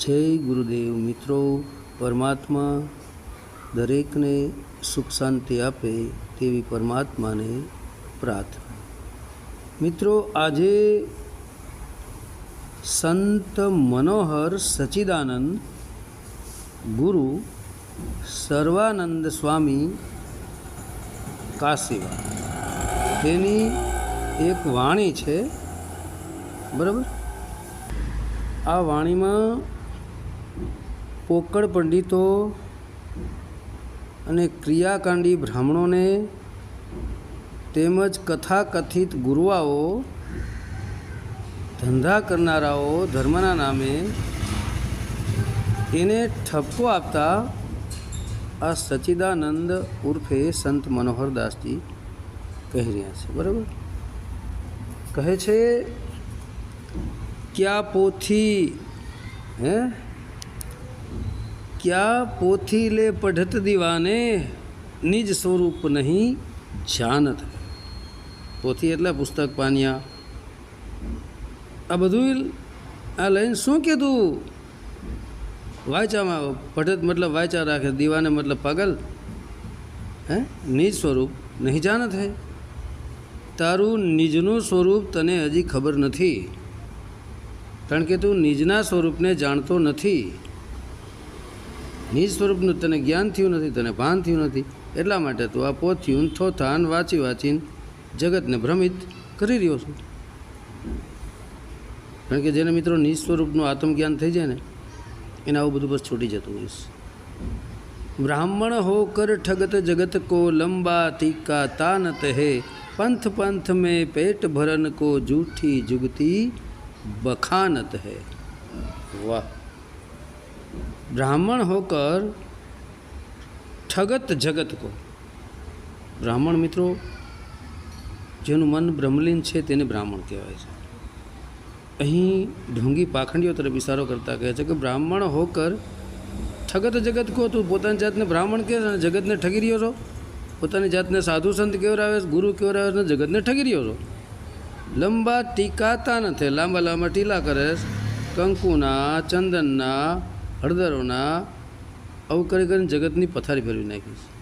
જય ગુરુદેવ મિત્રો, પરમાત્મા દરેકને સુખ શાંતિ આપે તેવી પરમાત્માને પ્રાર્થના. મિત્રો, આજે સંત મનોહર સચિદાનંદ ગુરુ સર્વાનંદ સ્વામી કાશીવા તેની એક વાણી છે, બરાબર? આ વાણીમાં પોકળ પંડિતો અને ક્રિયાકાંડી બ્રાહ્મણોને તેમજ કથાકથિત ગુરુવાઓ, ધંધા કરનારાઓ ધર્મના નામે એને ઠપકો આપતા આ સચ્ચિદાનંદ ઉર્ફે સંત મનોહરદાસજી કહી રહ્યા છે. બરાબર? કહે છે ક્યાં પોથી હે? ક્યાં પોથી લે પઢત દીવાને? નિજ સ્વરૂપ નહીં, જાનત. પોથી એટલે પુસ્તક પાનિયા. આ બધું આ લઈને શું કીધું? વાંચામાં પઢત મતલબ વાંચા રાખે, દીવાને મતલબ પાગલ? હે? નિજ સ્વરૂપ, નહીં જાનત હે? તારું નિજનું સ્વરૂપ તને હજી ખબર નથી. કારણ કે તું નિજના સ્વરૂપને જાણતો નથી. નિજ સ્વરૂપનું તને જ્ઞાન થયું નથી, તને ભાન થયું નથી. એટલા માટે તું આ પોથીયું થોથાન વાંચી વાંચીને જગતને ભ્રમિત કરી રહ્યો છું. કારણ કે જેને મિત્રો નિજ સ્વરૂપનું આત્મજ્ઞાન થઈ જાય ને, એને આવું બધું બસ છૂટી જતું હોય બ્રાહ્મણ હો કર ઠગત જગત કો લંબા તીકા તાનત હે પંથ પંથ મેં પેટ ભરન કો જૂઠી જુગતી બખાનત હે વાહ. ब्राह्मण होकर ठगत जगत को બ્રાહ્મણ મિત્રો જેનું મન બ્રહ્મલીન છે તેને બ્રાહ્મણ કહેવાય છે અહીં ઢોંગી પાખંડીઓ તરફ ઇશારો કરતા કહે છે કે બ્રાહ્મણ હોકર ઠગત જગત કો તું પોતાની જાતને બ્રાહ્મણ કહે છે અને જગતને ઠગી રહ્યો છો પોતાની જાતને સાધુ સંત કેવરાવે છે ગુરુ કેવરાવે છે જગતને ઠગી રહ્યો છો લંબા ટીકાતા નથી લાંબા લાંબા ટીલા કરે છે કંકુના ચંદનના હળદરોના અવકરી કરીને જગતની પથારી ફેરવી નાખી છે.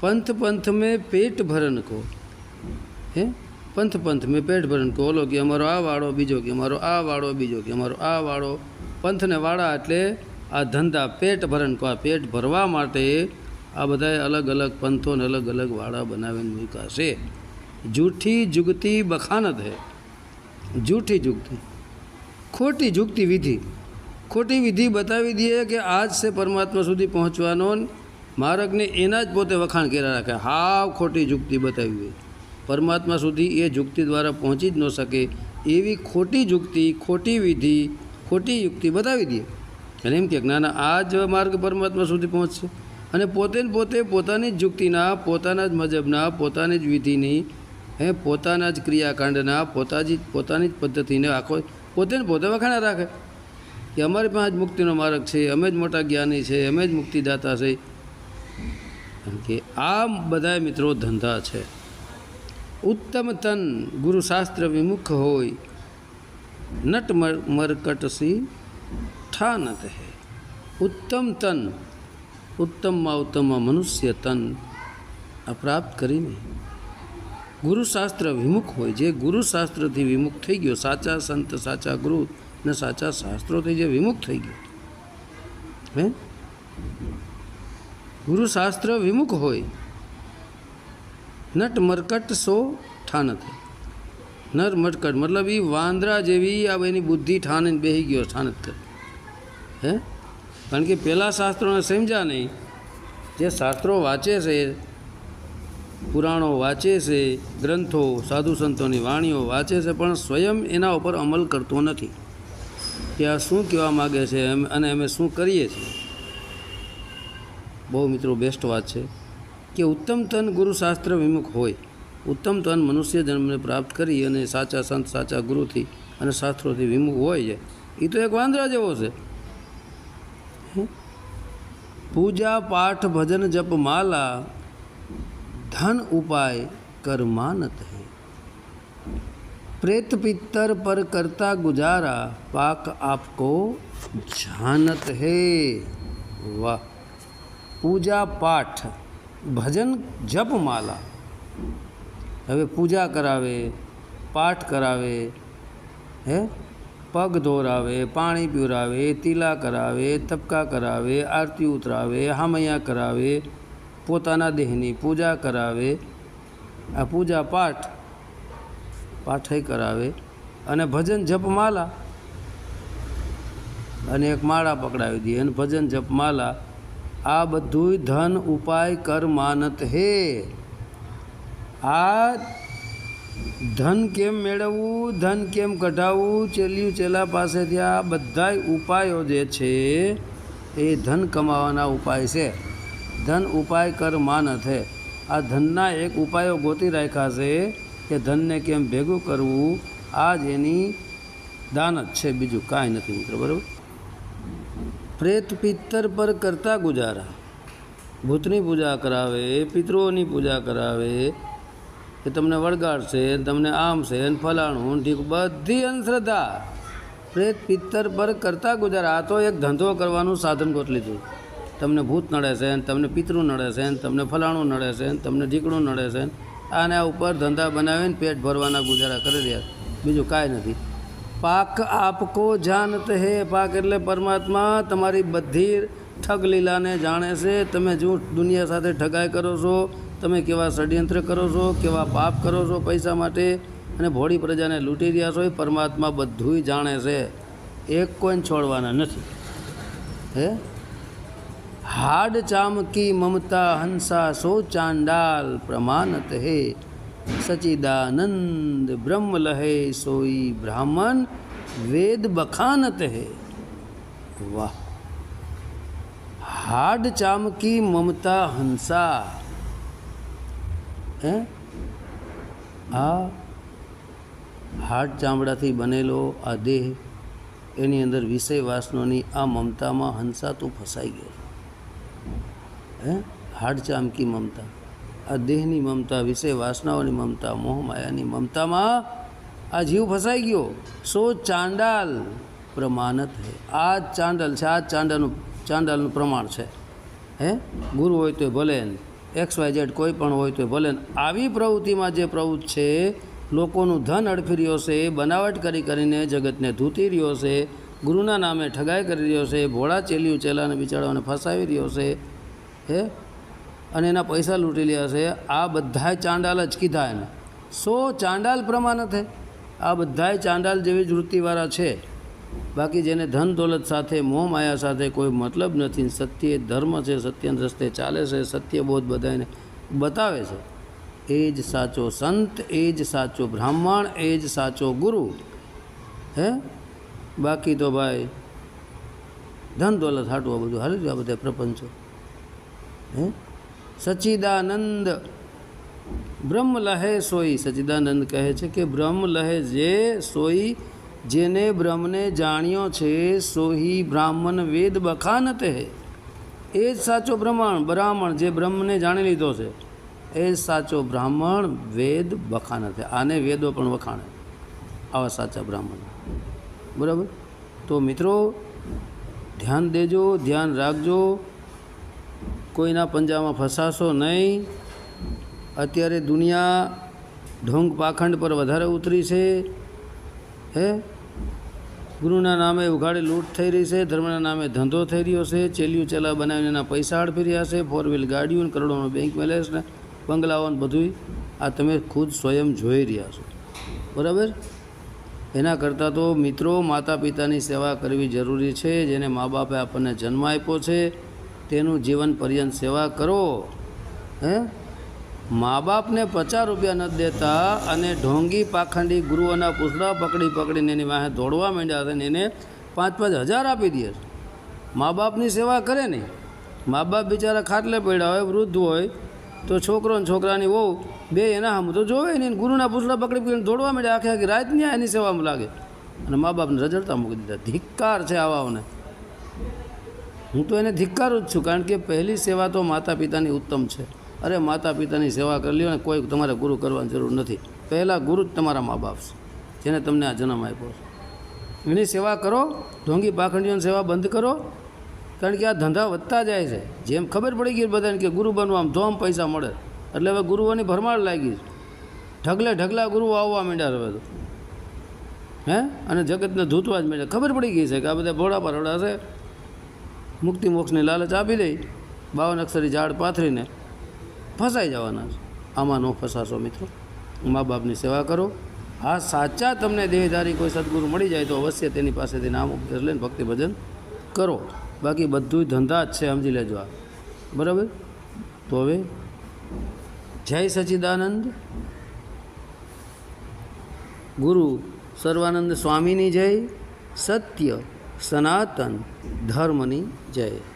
પંથ પંથ મેં પેટ ભરન કો. હે? પંથ પંથ મેં પેટ ભરન કો. ઓલો કે અમારો આ વાળો, બીજો કે અમારો આ વાળો, બીજો કે અમારો આ વાળો. પંથને વાળા એટલે આ ધંધા પેટ ભરણ કો. આ પેટ ભરવા માટે આ બધાએ અલગ અલગ પંથોને અલગ અલગ વાળા બનાવીને મૂક્યા છે. જૂઠી જુગતી બખાનત હે. જૂઠી જુગતી. ખોટી જુગતી વિધિ. ખોટી વિધિ બતાવી દઈએ કે આજ છે પરમાત્મા સુધી પહોંચવાનો માર્ગને એના જ પોતે વખાણ કર્યા રાખે. હાવ ખોટી જુક્તિ બતાવી હોય પરમાત્મા સુધી એ જુક્તિ દ્વારા પહોંચી જ ન શકે. એવી ખોટી જુક્તિ, ખોટી વિધિ, ખોટી યુક્તિ બતાવી દઈએ. અને એમ કે નાના આ જ માર્ગ પરમાત્મા સુધી પહોંચશે. અને પોતે પોતે પોતાની જ જુક્તિના, પોતાના જ મજબના, પોતાની જ વિધિની, હે, પોતાના જ ક્રિયાકાંડના પોતાની પોતાની જ પદ્ધતિને આખો પોતે પોતે વખાણા રાખે. કે અમારી પાસે જ મુક્તિનો માર્ગ છે, અમે જ મોટા જ્ઞાની છે, અમે જ મુક્તિદાતા છે. કારણ કે આ બધા મિત્રો ધંધા છે. ઉત્તમ તન ગુરુશાસ્ત્ર વિમુખ હોય, નટ મરકટસી ઠાન કહે ઉત્તમ તન ઉત્તમમાં ઉત્તમમાં મનુષ્ય તન પ્રાપ્ત કરીને ગુરુશાસ્ત્ર વિમુખ હોય, જે ગુરુશાસ્ત્રથી વિમુખ થઈ ગયો, સાચા સંત, સાચા ગુરુ ને સાચા શાસ્ત્રોથી જે વિમુખ થઈ ગયો. હે? ગુરુશાસ્ત્ર વિમુખ હોય, નટ મરકટ સો ઠાનત નર મરકટ, મતલબ એ વાંદરા જેવી આ એની બુદ્ધિ ઠાને બેહી ગયો કરે હે? કારણ કે પહેલાં શાસ્ત્રોને સમજ્યા નહીં. જે શાસ્ત્રો વાંચે છે, પુરાણો વાંચે છે, ગ્રંથો, સાધુ સંતોની વાણીઓ વાંચે છે, પણ સ્વયં એના ઉપર અમલ કરતો નથી. કે આ શું કહેવા માગે છે અને અમે શું કરીએ છીએ? બહુ મિત્રો બેસ્ટ વાત છે કે ઉત્તમ તન ગુરુશાસ્ત્ર વિમુખ હોય, ઉત્તમ તન મનુષ્ય જન્મને પ્રાપ્ત કરી અને સાચા સંત, સાચા ગુરુથી અને શાસ્ત્રોથી વિમુખ હોય છે એ તો એક વાંદરા જેવો છે. પૂજા, પાઠ, ભજન, જપ, માલા, ધન, ઉપાય કર માનત હે. प्रेत पितर पर करता गुजारा पाक आपको जानत है वाह પૂજા પાઠ ભજન જપ માલા હવે પૂજા કરાવે પાઠ કરાવે હે પગ ધોરાવે પાણી પીવરાવે તીલા કરાવે તબકા કરાવે આરતી ઉતરાવે હામૈયા કરાવે પોતાના દેહની પૂજા કરાવે આ પૂજા પાઠ પાઠય કરાવે અને ભજન જપમાલા અને એક માળા પકડાવી દઈએ અને ભજન જપમાલા, આ બધુંય ધન ઉપાય કર માનત હે. આ ધન કેમ મેળવવું, ધન કેમ કઢાવવું ચેલ્યું ચેલા પાસેથી આ બધાય ઉપાયો જે છે એ ધન કમાવાના ઉપાય છે. ધન ઉપાય કર માનત હે. આ ધનના એક ઉપાયો ગોતી રાખ્યા છે કે ધનને કેમ ભેગું કરવું? આ જ એની દાન જ છે, બીજું કાંઈ નથી મિત્રો, બરાબર? પ્રેત પિત્તર પર કરતા ગુજારા. ભૂતની પૂજા કરાવે, પિતૃઓની પૂજા કરાવે, કે તમને વળગાડશે તમને આમ છે, ને ફલાણું ઠીક બધી અંધશ્રદ્ધા. પ્રેત પિત્તર પર કરતા ગુજારા. આ તો એક ધંધો કરવાનું સાધન ગોત લીધું તમને ભૂત નડે છે તમને પિતૃ નડે છે તમને ફલાણું નડે છે તમને ઢીકણું નડે છે આને ઉપર ધંધા બનાવીને પેટ ભરવાના ગુજારા કરી રહ્યા બીજું કાંઈ નથી. પાક આપકો જાનત હે. પાક એટલે પરમાત્મા તમારી બધી ઠગ લીલાને જાણે છે. તમે જો દુનિયા સાથે ઠગાઈ કરો છો, તમે કેવા ષડયંત્ર કરો છો, કેવા પાપ કરો છો પૈસા માટે અને ભોળી પ્રજાને લૂંટી રહ્યા છો એ પરમાત્મા બધુંય જાણે છે. એક કોઈને છોડવાના નથી. હે? હાડ ચામકી મમતા હંસા સો ચાંડાલ પ્રમાનત હે સચિદાનંદ બ્રહ્મ લહે સોઈ બ્રાહ્મણ વેદ બખાનત હે વાહ હાડ ચામકી મમતા હંસા હે આ હાડ ચામડાથી બનેલો આ દેહ, એની અંદર વિષય વાસનોની આ મમતામાં હંસા તું ફસાઈ ગયો હે? હાડ ચામકી મમતા. આ દેહની મમતા વિષય વાસનાઓની મમતા, મોહમાયાની મમતામાં આ જીવ ફસાઈ ગયો. સો ચાંડાલ પ્રમાણત હે. આ જ ચાંડાલ છે, આ જ ચાંડાલનું ચાંડાલનું પ્રમાણ છે. હે? ગુરુ હોય તો ભલે એક્સ વાય ઝેડ કોઈ પણ હોય તો ભલે આવી પ્રવૃત્તિમાં જે પ્રવૃત્તિ છે, લોકોનું ધન અડફી રહ્યો છે, બનાવટ કરી કરીને જગતને ધૂતી રહ્યો છે, ગુરુના નામે ઠગાઈ કરી રહ્યો છે, ભોળા ચેલિયું ચેલાને બિચારાઓને ફસાવી રહ્યો છે હે? અને એના પૈસા લૂંટી લ્યા છે. આ બધાય ચાંડાલ જ કીધા એને. સો ચાંડાલ પ્રમાણ છે આ બધાય ચાંડાલ જેવી જ વૃત્તિવાળા છે. બાકી જેને ધન દોલત સાથે, મોહ માયા સાથે કોઈ મતલબ નથી. સત્ય ધર્મ છે સત્યના રસ્તે ચાલે છે, સત્ય બોધ બધાને બતાવે છે. એ જ સાચો સંત, એ જ સાચો બ્રાહ્મણ, એ જ સાચો ગુરુ. હે? બાકી તો ભાઈ, ધન દોલત હાટું આ બધું હાલી આ બધા પ્રપંચો. હે? સચ્ચિદાનંદ બ્રહ્મ લહે સોઈ. સચિદાનંદ કહે છે કે બ્રહ્મ લહે જે સોઈ, જેને બ્રહ્મને જાણ્યો છે, સોહી બ્રાહ્મણ વેદ બખાન તે એ જ સાચો બ્રહ્મણ બ્રાહ્મણ, જે બ્રહ્મને જાણી લીધો છે, એ સાચો બ્રાહ્મણ વેદ બખાન તે આને વેદો પણ વખાણે. આવા સાચા બ્રાહ્મણ. બરાબર? તો મિત્રો, ધ્યાન દેજો, ધ્યાન રાખજો. કોઈના પંજામાં ફસાશો નહીં. અત્યારે દુનિયા ઢોંગ પાખંડ પર વધારે ઉતરી છે. હે? ગુરુના નામે ઉઘાડી લૂંટ થઈ રહી છે. ધર્મના નામે ધંધો થઈ રહ્યો છે. ચેલિયું ચેલા બનાવીને એના પૈસા હડપી રહ્યા છે. ફોર વ્હીલ ગાડીઓ કરોડોનો બેંક બેલેન્સ ને બંગલાઓને બધું આ તમે ખુદ સ્વયં જોઈ રહ્યા છો. બરાબર? એના કરતાં તો મિત્રો માતા પિતાની સેવા કરવી જરૂરી છે. જેને મા બાપે આપણને જન્મ આપ્યો છે. તેનું જીવન પર્યંત સેવા કરો. હે? મા બાપને પચાસ રૂપિયા નથી દેતા અને ઢોંગી પાખંડી ગુરુઓના પૂછડા પકડી પકડીને એની વાહે દોડવા માંડ્યા અને એને પાંચ પાંચ હજાર આપી દે મા બાપની સેવા કરે નહીં મા બાપ બિચારા ખાટલે પડ્યા હોય, વૃદ્ધ હોય, તો છોકરો ને છોકરાની વહુ બે એના હમ તો જોવે નહીં ગુરુના પૂછડા પકડી પકડીને દોડવા માંડ્યા, આખી આખી રાત ત્યાં એની સેવામાં લાગે. અને મા બાપને રજડતા મૂકી દીધા. ધિક્કાર છે આવાઓને હું તો એને ધિક્કારું જ છું, કારણ કે પહેલી સેવા તો માતા પિતાની ઉત્તમ છે. અરે માતા પિતાની સેવા કરી લ્યો ને કોઈ તમારે ગુરુ કરવાની જરૂર નથી. પહેલાં ગુરુ જ તમારા મા બાપ છે, જેને તમને આ જન્મ આપ્યો છે. એની સેવા કરો, ઢોંગી પાખંડીઓની સેવા બંધ કરો, કારણ કે આ ધંધા વધતા જાય છે. જેમ ખબર પડી ગઈ બધાને કે ગુરુ બનવા આમ ધોમ પૈસા મળે. એટલે હવે ગુરુઓની ભરમાળ લાગી ઢગલે ઢગલા ગુરુઓ આવવા માંડ્યા હવે તો. હે? અને જગતને ધૂતવા જ માંડ્યા. ખબર પડી ગઈ છે કે આ બધા ભોળા પરોડા છે. મુક્તિ મોક્ષની લાલચ આપી દઈ, બાવન અક્ષરી ઝાડ પાથરીને ફસાઈ જવાના છે. આમાં ન ફસાશો મિત્રો. મા બાપની સેવા કરો. હા, સાચા તમને દેહધારી કોઈ સદગુરુ મળી જાય તો અવશ્ય તેની પાસેથી નામ ઉપદેશ લઈને ભક્તિ ભજન કરો. બાકી બધું ધંધા જ છે, સમજી લેજો આ. બરાબર? તો હવે જય સચિદાનંદ. ગુરુ સર્વાનંદ સ્વામીની જય. સત્ય. સનાતન ધર્મની જય.